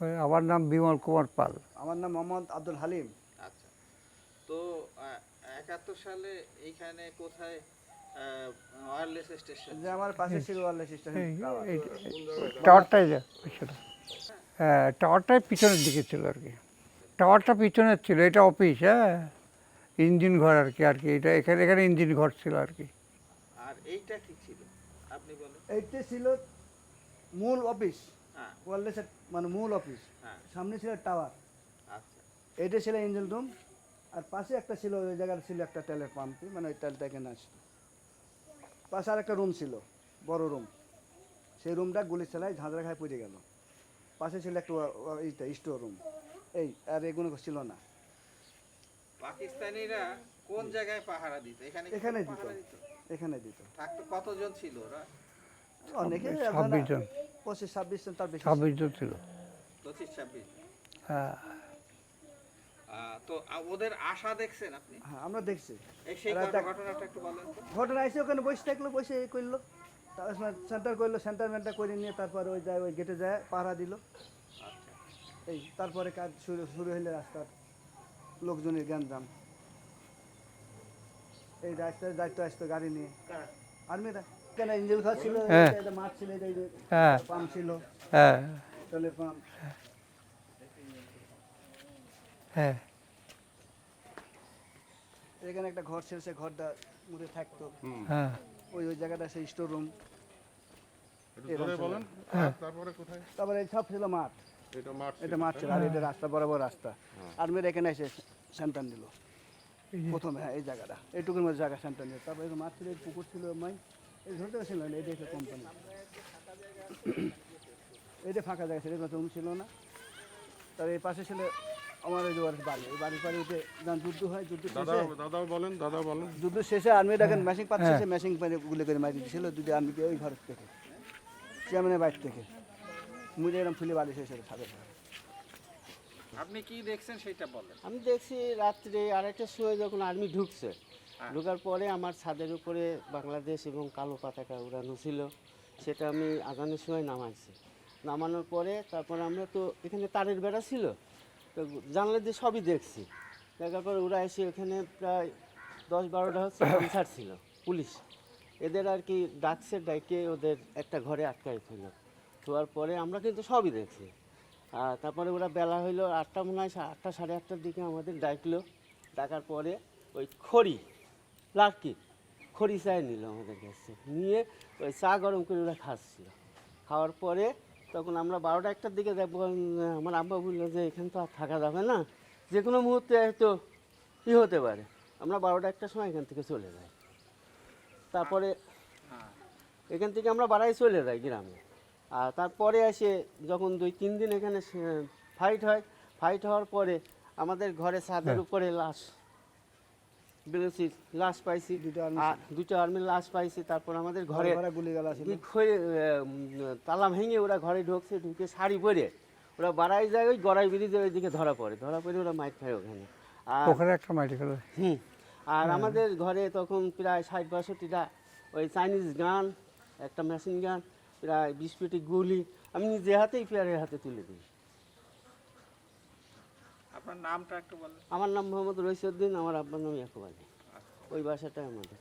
ওই আমার নাম বিমল কুমার পাল। আমার নাম মোহাম্মদ আব্দুল হালিম। আচ্ছা। তো একাত্তর সালে এইখানে কোথায় ওয়্যারলেস স্টেশন যে আমার পাশে ছিল ওয়ারলেস স্টেশন টাওয়ারটাই যা হ্যাঁ টাওয়ারটাই পিছনের দিকে ছিল আর কি। টাওয়ারটা পিছনের ছিল এটা অফিস হ্যাঁ। ইঞ্জিন ঘর আর কি আর কি এটা এখানে এখানে ইঞ্জিন ঘর ছিল আর কি। আর এইটা কি ছিল? আপনি বলেন। এইটা ছিল মূল অফিস হ্যাঁ। মানে মূল অফিস হ্যাঁ। সামনে ছিল টাওয়ার আচ্ছা। এইটা ছিল ইঞ্জিন রুম আর পাশে একটা ছিল ওই জায়গায় ছিল একটা তেলের পাম্প মানে ওই তেলটা এখানে আসতো। পাশে আর একটা রুম ছিল বড় রুম সেই রুমটা গুলি চালায় ঝাঁঝরা খায় পড়ে গেল। পাশে ছিল একটা এইটা স্টোর রুম এই আর এগুলো ছিল না। পাকিস্তানিরা কোন জায়গায় পাহারা দিত? এখানে এখানে দিত। দিত? এখানে দিত। থাকতো কতজন ছিল ওরা? অনেকে ছাব্বিশ জন। পঁচিশ ছাব্বিশ জন তার বেশি ছাব্বিশ জন ছিল। পঁচিশ ছাব্বিশ। হ্যাঁ। তো ওদের আশা দেখছেন আপনি? হ্যাঁ আমরা দেখছি। এই সেই এরা ঘটনা- দেখ- ঘটনাটা একটু বলেন ঘটনা এসে ওখানে বসে থাকল বসে করল। তারপর সেন্টার করল সেন্টার মেন্টার করে নিয়ে তারপরে ওই যায় ওই গেটে যায় পাহারা দিল। আচ্ছা। এই তারপরে কাজ শুরু শুরু হইলে রাস্তার লোকজনের গ্যাঞ্জাম এই রাস্তায় দায়িত্ব আসতো গাড়ি নিয়ে। আর্মিরা। কেন ইঞ্জিল ঘর ছিল হ্যাঁ। মাঠ ছিল হ্যাঁ। পাম্প ছিল। হ্যাঁ। পাম্প হ্যাঁ। এখানে একটা ঘর ছিল সে ঘরটা মধ্যে থাকতো। হ্যাঁ। ওই ওই জায়গাটা সেই স্টোর রুম তারপরে কোথায়? তারপরে এই সব ছিল মাঠ। এটা মাঠ এটা মাঠ ছিল আর এটা রাস্তা বরাবর রাস্তা। আর্মিরা এখানে এসে সেন্টার নিল প্রথমে হ্যাঁ এই জায়গাটা। এইটুকুর মধ্যে জায়গা সেন্টার নিল তারপরে মাঠ ছিল পুকুর ছিল মাই। ছিল না এটা একটা কোম্পানি এটা ফাঁকা জায়গা ছিল রুম ছিল না। তার এই পাশে ছিল আমার ওই বাড়ি বাড়ি। এই বাড়ির পাড়ে উঠে যখন যুদ্ধ হয় যুদ্ধ দাদা শেষে বলেন দাদা বলেন। যুদ্ধ শেষে আর্মি দেখেন মেশিং পাত শেষে মেশিং গুলি করে মারি দিয়েছিল দুটি আর্মিকে ওই ঘর থেকে চেয়ারম্যানের বাড়ি থেকে। মুড়ে এরকম ফুলে বাড়ি শেষ ছাদে আপনি কি দেখছেন সেটা বলেন। আমি দেখছি রাত্রে আড়াইটার সময় যখন আর্মি ঢুকছে ঢোকার পরে আমার ছাদের উপরে বাংলাদেশ এবং কালো পতাকা উড়ানো ছিল। সেটা আমি আজানের সময় নামাইছি। নামানোর পরে তারপরে আমরা তো এখানে তারের বেড়া ছিল। তো জানলা দিয়ে সবই দেখছি। দেখার পর ওরা এসে এখানে প্রায় দশ বারোটা হচ্ছে কনসার ছিল, পুলিশ। এদের আর কি ডাকছে, ডাইকে ওদের একটা ঘরে আটকাই ছিল শোয়ার পরে আমরা কিন্তু সবই দেখছি। আর তারপরে ওরা বেলা হইল আটটা মনে হয়, আটটা সাড়ে আটটার দিকে আমাদের ডাকলো। ডাকার পরে ওই খড়ি লাকি খড়ি চাই নিল আমাদের কাছে। নিয়ে ওই চা গরম করে ওরা খাচ্ছিল। খাওয়ার পরে তখন আমরা বারোটা একটার দিকে দেখব আমার আব্বা বলল যে এখানে তো আর থাকা যাবে না। যে কোনো মুহূর্তে হয়তো কী হতে পারে। আমরা বারোটা একটার সময় এখান থেকে চলে যাই। তারপরে হ্যাঁ এখান থেকে আমরা বাড়াই চলে যাই গ্রামে। আর তারপরে এসে যখন দুই তিন দিন এখানে ফাইট হয়। ফাইট হওয়ার পরে আমাদের ঘরে ছাদের উপরে লাশ বেরোছি লাশ পাইছি। দুটো দুটো আর্মির লাশ পাইছি তারপর আমাদের ঘরে ঘরে তালা ভেঙে ওরা ঘরে ঢুকছে ঢুকে শাড়ি পরে ওরা বাড়াই যায় ওই গড়াই ব্রিজের ওইদিকে ধরা পড়ে। ধরা পড়ে ওরা মাইট খায় ওখানে। আর ওখানে একটা মেডিকেল হুম। আর আমাদের ঘরে তখন প্রায় ষাট বাষট্টিটা ওই চাইনিজ গান একটা মেশিন গান প্রায় বিশ পেটি গুলি। আমি নিজে হাতেই প্লেয়ারের হাতে তুলে দিই। আপনার নামটা একটু বলেন। আমার নাম মোহাম্মদ রইসুদ্দিন আমার আব্বার নাম ইয়াকুব আলী। ওই বাসাটাই আমাদের।